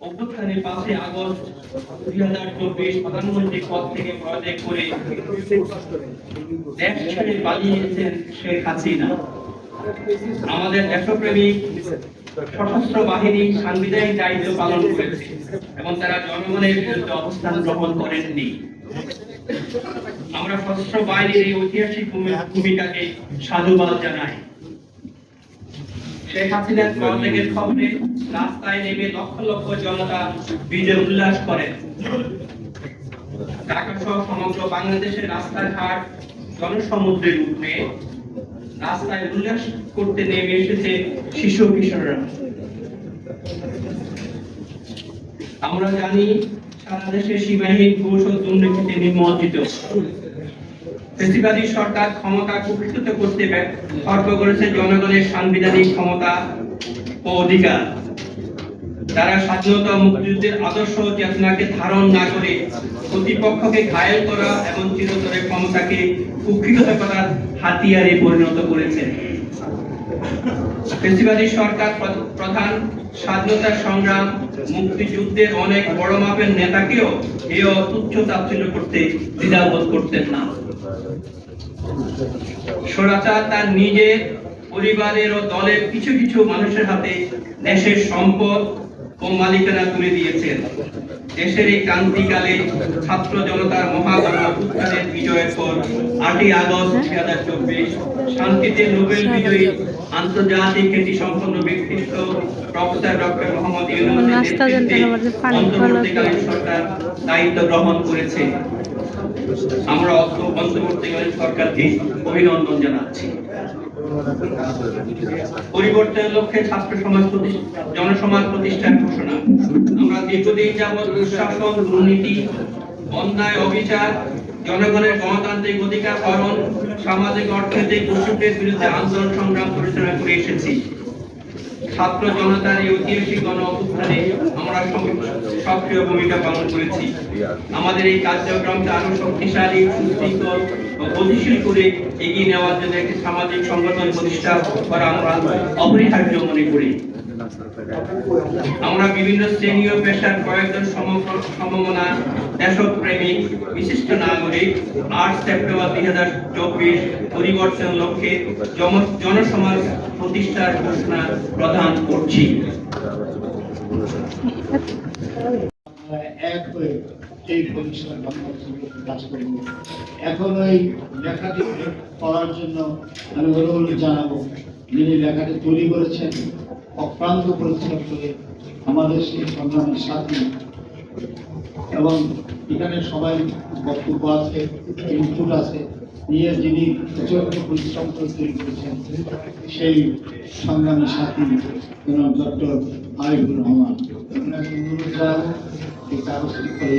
অভ্যুত্থানের পাঁচই আগস্ট দুই হাজার চব্বিশ প্রধানমন্ত্রী পদ থেকে পদত্যাগ করে দেশ ছেড়ে পালিয়েছেন শেখ হাসিনা। আমাদের দেশপ্রেমিক সশস্ত্র বাহিনী সাংবিধানিক দায়িত্ব পালন করেছে এবং তারা জনগণের বিরুদ্ধে অবস্থান গ্রহণ করেননি। আমরা সশস্ত্র বাহিনীর এই ঐতিহাসিক ভূমি- ভূমিকাকে সাধুবাদ জানাই। খবরে রাস্তায় নেমে লক্ষ লক্ষ জনতা বিজয় উল্লাস ঢাকা সহ সমগ্র বাংলাদেশের রাস্তাঘাট জনসমুদ্রে উঠে রাস্তায় উল্লাস করতে নেমে এসেছে শিশু কিশোররা। আমরা জানি সারা দেশে সীমাহীন ঘুষ ও দুর্নীতিতে নিমজ্জিত। ফেসিবাদী সরকার ক্ষমতা কুক্ষিত করতে খর্ব করেছে জনগণের সাংবিধানিক ক্ষমতা ও অধিকার। তারা স্বাধীনতা মুক্তিযুদ্ধের আদর্শ চেতনাকে ধারণ না করে প্রতিপক্ষকে ঘায়েল করা এবং চিরতরে ক্ষমতাকে কুক্ষিগত করার হাতিয়ারে পরিণত করেছে। ফেসিবাদী সরকার প্র- প্রধান স্বাধীনতা সংগ্রাম, মুক্তিযুদ্ধের অনেক বড় মাপের নেতাকেও এও তুচ্ছ তাচ্ছিল্য করতে দ্বিধাবোধ করতেন না। স্বরাচার তার নিজের পরিবারের ও দলের কিছু কিছু মানুষের হাতে দেশের সম্পদ ও মালিকানা তুলে দিয়েছেন। দেশের এই ক্রান্তিকালে ছাত্র জনতার মহাগণ উত্থানের বিজয়ের পর আটই আগস্ট দুই হাজার চব্বিশ শান্তিতে নোবেল বিজয়ী আন্তর্জাতিক খ্যাতি সম্পন্ন ব্যক্তিত্ব প্রফেসর ডক্টর মোহাম্মদ খাওয়া অন্তর্বর্তীকালীন সরকার দায়িত্ব গ্রহণ করেছে। আমরা অন্ত- অন্তর্বর্তীকালীন সরকারকে অভিনন্দন জানাচ্ছি। পরিবর্তনের লক্ষ্যে ছাত্র সমাজ জনসমাজ প্রতিষ্ঠার ঘোষণা। আমরা দীর্ঘদিন যাবৎ দুঃশাসন দুর্নীতি, অন্যায়, অবিচার, জনগণের গণতান্ত্রিক অধিকার হরণ, সামাজিক, অর্থনৈতিক দুর্যোগের বিরুদ্ধে আন্দোলন সংগ্রাম পরিচালনা করে এসেছি। ছাত্র জনতার এই ঐতিহাসিক গণ অভ্যুত্থানে আমরা সক্রিয় ভূমিকা পালন করেছি। আমাদের এই কার্যক্রমকে আরও শক্তিশালী সুস্থিকর গতিশীল করে এগিয়ে নেওয়ার জন্য একটি সামাজিক সংগঠন প্রতিষ্ঠা করা আমরা অপরিহার্য মনে করি। আমরা বিভিন্ন শ্রেণি ও পেশার কয়েকজন সম- সমমনা দেশপ্রেমিক বিশিষ্ট নাগরিক, আট সেপ্টেম্বর দুই হাজার চব্বিশ পরিবর্তন লক্ষ্যে জনসমাজ প্রতিষ্ঠার ঘোষণা প্রদান করছি। এক হয়ে এই করব। এখন ওই লেখাটি পড়ার জন্য আমি অনুরোধ জানাব। যিনি লেখাটি তৈরি করেছেন অক্লান্ত পরিশ্রম করে আমাদের সেই সংগ্রামের সাথী। এবং এখানে সবাই বক্তব্য আছে, ইনপুট আছে। নিয়ে যিনি প্রচণ্ড পরিশ্রম করে তৈরি করেছেন সেই সংগ্রামী সাথী জনাব ডক্টর আরিফুর রহমান। অনুরোধ জানাব এই কাগজটি করে